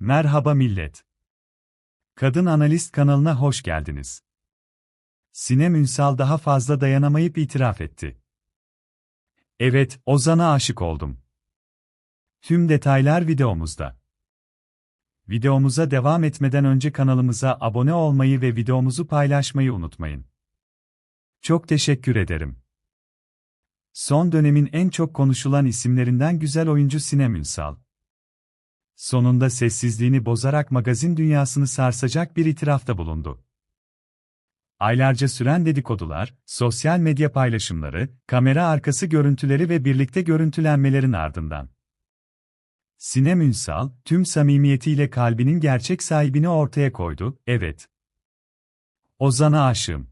Merhaba millet. Kadın Analist kanalına hoş geldiniz. Sinem Ünsal daha fazla dayanamayıp itiraf etti. Evet, Ozan'a aşık oldum. Tüm detaylar videomuzda. Videomuza devam etmeden önce kanalımıza abone olmayı ve videomuzu paylaşmayı unutmayın. Çok teşekkür ederim. Son dönemin en çok konuşulan isimlerinden güzel oyuncu Sinem Ünsal. Sonunda sessizliğini bozarak magazin dünyasını sarsacak bir itirafta bulundu. Aylarca süren dedikodular, sosyal medya paylaşımları, kamera arkası görüntüleri ve birlikte görüntülenmelerin ardından. Sinem Ünsal, tüm samimiyetiyle kalbinin gerçek sahibini ortaya koydu, evet. Ozan'a aşığım.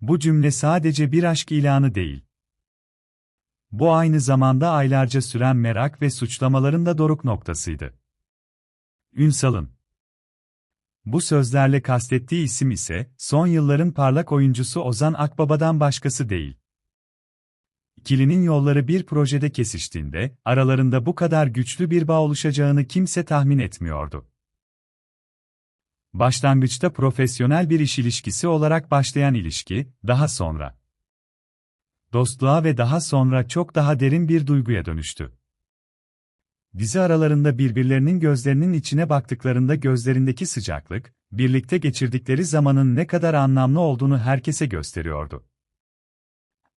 Bu cümle sadece bir aşk ilanı değil. Bu aynı zamanda aylarca süren merak ve suçlamaların da doruk noktasıydı. Ünsal'ın bu sözlerle kastettiği isim ise, son yılların parlak oyuncusu Ozan Akbaba'dan başkası değil. İkilinin yolları bir projede kesiştiğinde, aralarında bu kadar güçlü bir bağ oluşacağını kimse tahmin etmiyordu. Başlangıçta profesyonel bir iş ilişkisi olarak başlayan ilişki, daha sonra dostluğa ve daha sonra çok daha derin bir duyguya dönüştü. Dizi aralarında birbirlerinin gözlerinin içine baktıklarında gözlerindeki sıcaklık, birlikte geçirdikleri zamanın ne kadar anlamlı olduğunu herkese gösteriyordu.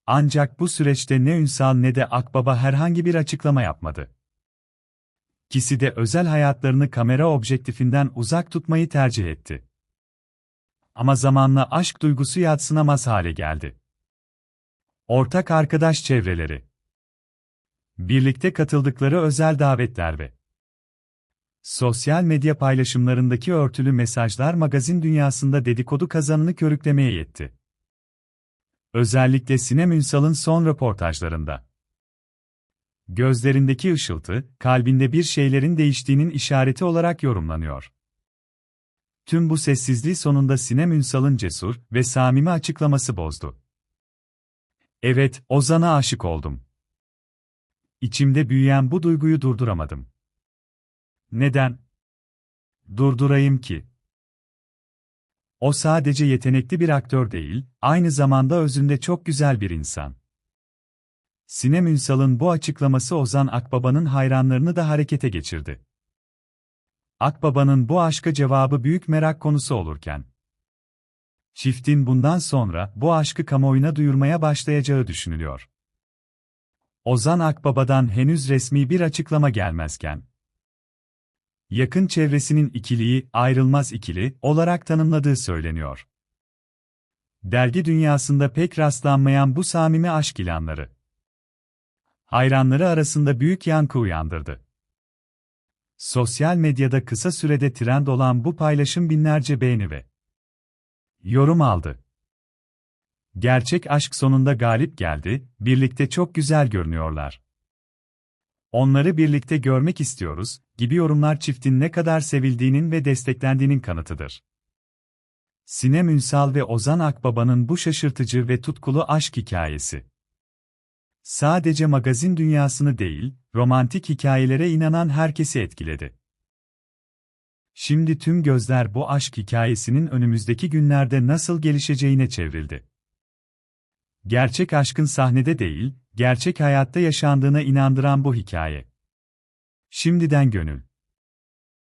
Ancak bu süreçte ne Ünsal ne de Akbaba herhangi bir açıklama yapmadı. İkisi de özel hayatlarını kamera objektifinden uzak tutmayı tercih etti. Ama zamanla aşk duygusu yatsınamaz hale geldi. Ortak arkadaş çevreleri. Birlikte katıldıkları özel davetler ve sosyal medya paylaşımlarındaki örtülü mesajlar magazin dünyasında dedikodu kazanını körüklemeye yetti. Özellikle Sinem Ünsal'ın son röportajlarında. Gözlerindeki ışıltı, kalbinde bir şeylerin değiştiğinin işareti olarak yorumlanıyor. Tüm bu sessizliği sonunda Sinem Ünsal'ın cesur ve samimi açıklaması bozdu. Evet, Ozan'a aşık oldum. İçimde büyüyen bu duyguyu durduramadım. Neden? Durdurayım ki. O sadece yetenekli bir aktör değil, aynı zamanda özünde çok güzel bir insan. Sinem Ünsal'ın bu açıklaması Ozan Akbaba'nın hayranlarını da harekete geçirdi. Akbaba'nın bu aşka cevabı büyük merak konusu olurken, çiftin bundan sonra bu aşkı kamuoyuna duyurmaya başlayacağı düşünülüyor. Ozan Akbaba'dan henüz resmi bir açıklama gelmezken, yakın çevresinin ikiliyi ayrılmaz ikili olarak tanımladığı söyleniyor. Dergi dünyasında pek rastlanmayan bu samimi aşk ilanları, hayranları arasında büyük yankı uyandırdı. Sosyal medyada kısa sürede trend olan bu paylaşım binlerce beğeni ve yorum aldı. Gerçek aşk sonunda galip geldi, birlikte çok güzel görünüyorlar. Onları birlikte görmek istiyoruz, gibi yorumlar çiftin ne kadar sevildiğinin ve desteklendiğinin kanıtıdır. Sinem Ünsal ve Ozan Akbaba'nın bu şaşırtıcı ve tutkulu aşk hikayesi. Sadece magazin dünyasını değil, romantik hikayelere inanan herkesi etkiledi. Şimdi tüm gözler bu aşk hikayesinin önümüzdeki günlerde nasıl gelişeceğine çevrildi. Gerçek aşkın sahnede değil, gerçek hayatta yaşandığına inandıran bu hikaye. Şimdiden gönül